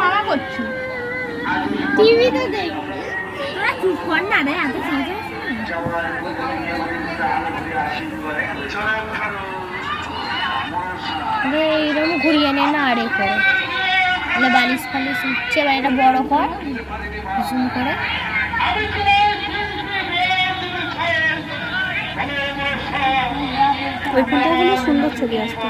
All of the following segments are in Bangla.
মামা করছি টিভি তো না এত রে ঘুরিয়ে না আরে করে বালিশ ফালিশ বা এটা বড় জুম করে ওই ফোনটা কিন্তু সুন্দর ছবি আসতো।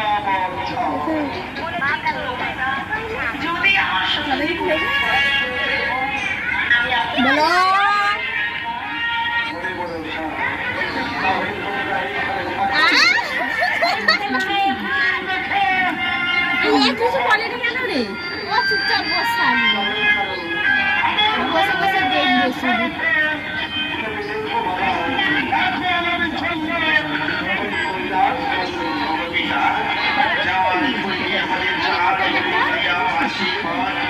কিছু বলে কেন রে? ও চুপচাপ বসে বসে বসে দেখবে শুধু ये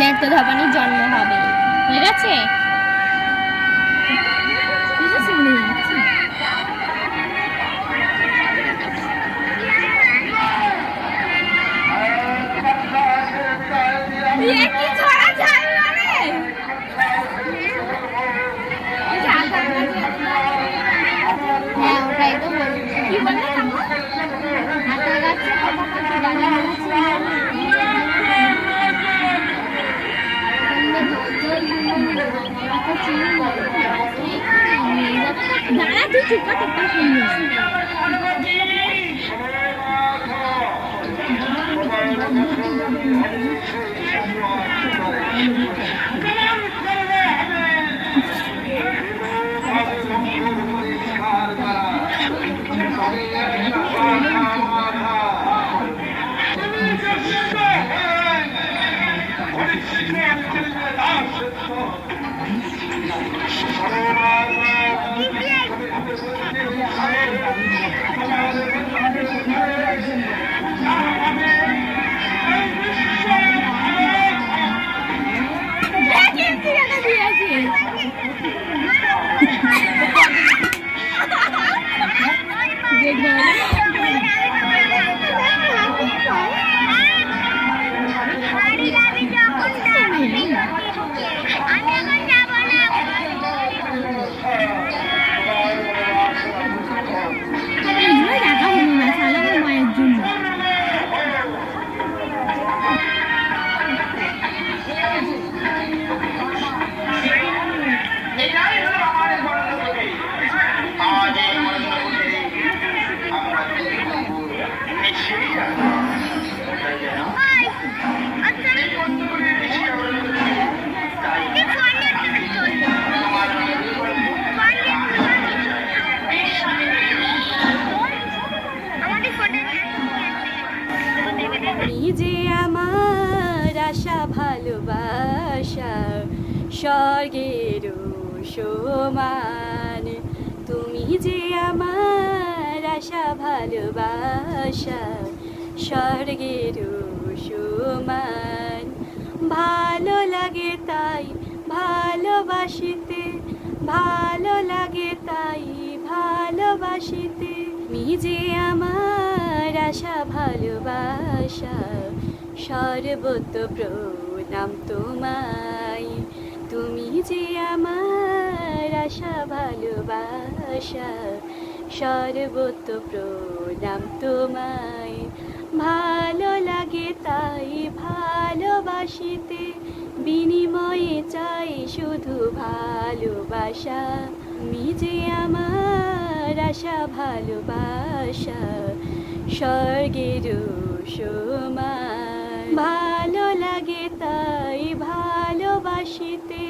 দেখ তো ধপানির জন্ম হবে। ঠিক গেছে দাঁড়া তুই চুপ কর একটা স্বর্গের সমান। ভালো লাগে তাই ভালোবাসিতে, ভালো লাগে তাই ভালোবাসিতে। যে আমার আশা, ভালোবাসা সর্বত প্রণাম তোমায়। তুমি যে আমার আশা, ভালোবাসা সর্বত প্রণাম তোমায়। ভালো লাগে তাই ভালোবাসিতে, বিনিময়ে চাই শুধু ভালোবাসা। যে আমার আশা, ভালোবাসা, স্বর্গের সমান ভালো লাগে তাই ভালোবাসিতে,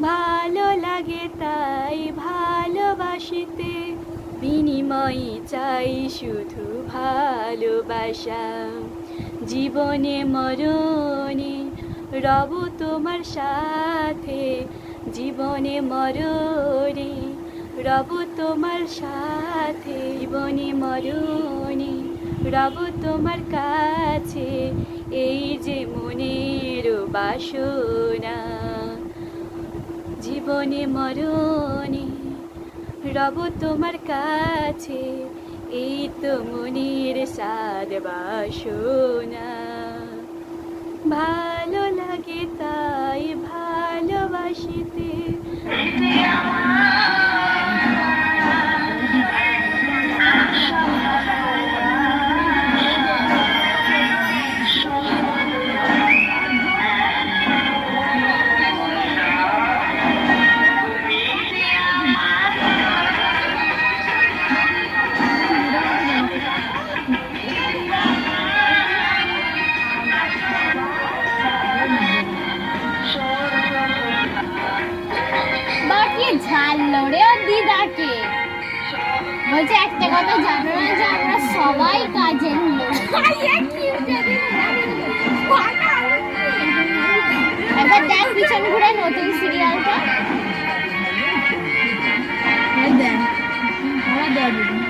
ভালো লাগে তাই ভালোবাসিতে বিনিময়ে চাই শুধু ভালোবাসা। জীবনে মরণে রব তোমার সাথে। জীবনে মরণে রব তোমার সাথে। জীবনে মরণে রব তোমার কাছে। এই যে মনের বাসনা। জীবনে মরণে রব তোমার কাছে। এই তো মনির সাদ বাসনা। ভালো লাগে তাই ভালোবাসিতে। বাকি বলছে, একটা কথা জানো না যে আমরা সবাই কাজের লোক। একবার দেখ পিছন ঘুরে নতুন সিরিয়ালটা শোনা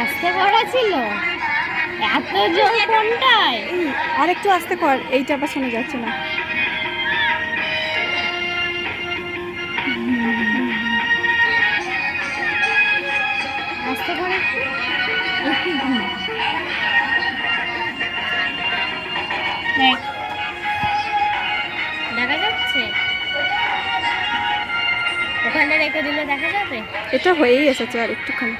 আসতে করা ছিল। এত জোর কোনটায়? আর একটু আস্তে কর এইটা আবার শোনা যাচ্ছে না। আসতে করে একটু। একটু ঘুম। দেখ। যাচ্ছে? ওখানে রেখে দিলে দেখা যাবে? এটা হয়েই এসেছে আর একটুখানি।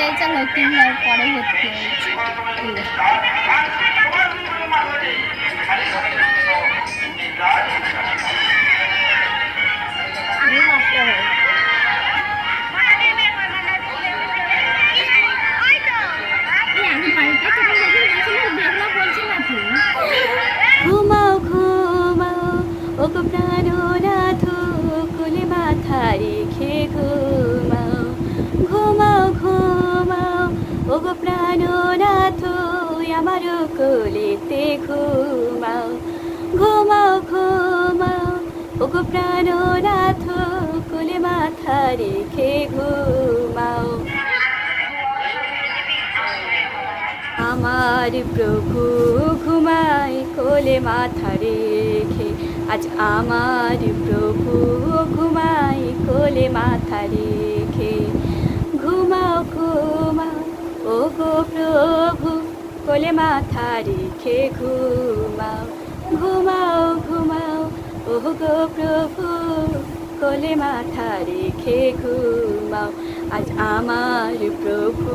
হয়েছে লক্ষ্মীন্দর পরে ভর্তি হয়েছে এই ঘুমাও ও গো প্রাণনাথ কোলে মাথা রেখে ঘুমাও। আমার প্রভু ঘুমায় কোলে মাথা রেখে। আজ আমার প্রভু ঘুমায় কোলে মাথা রেখে। ঘুমাও ঘুমাও ও গো প্রভু কোলে মাথা রেখে ঘুমাও। ঘুমাও ঘুমাও ও গো প্রভু, কোলে মাথা রেখে ঘুমাও। আজ আমার প্রভু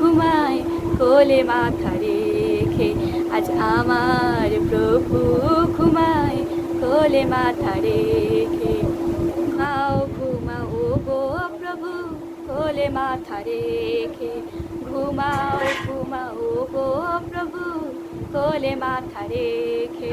ঘুমায়, কোলে মাথা রেখে। আজ আমার প্রভু ঘুমায়, কোলে মাথা রেখে। ঘুমাও ঘুমাও গো প্রভু, কোলে মাথা রেখে। ঘুমাও ঘুমাও গো প্রভু, কোলে মাথা রেখে।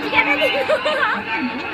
Yeah,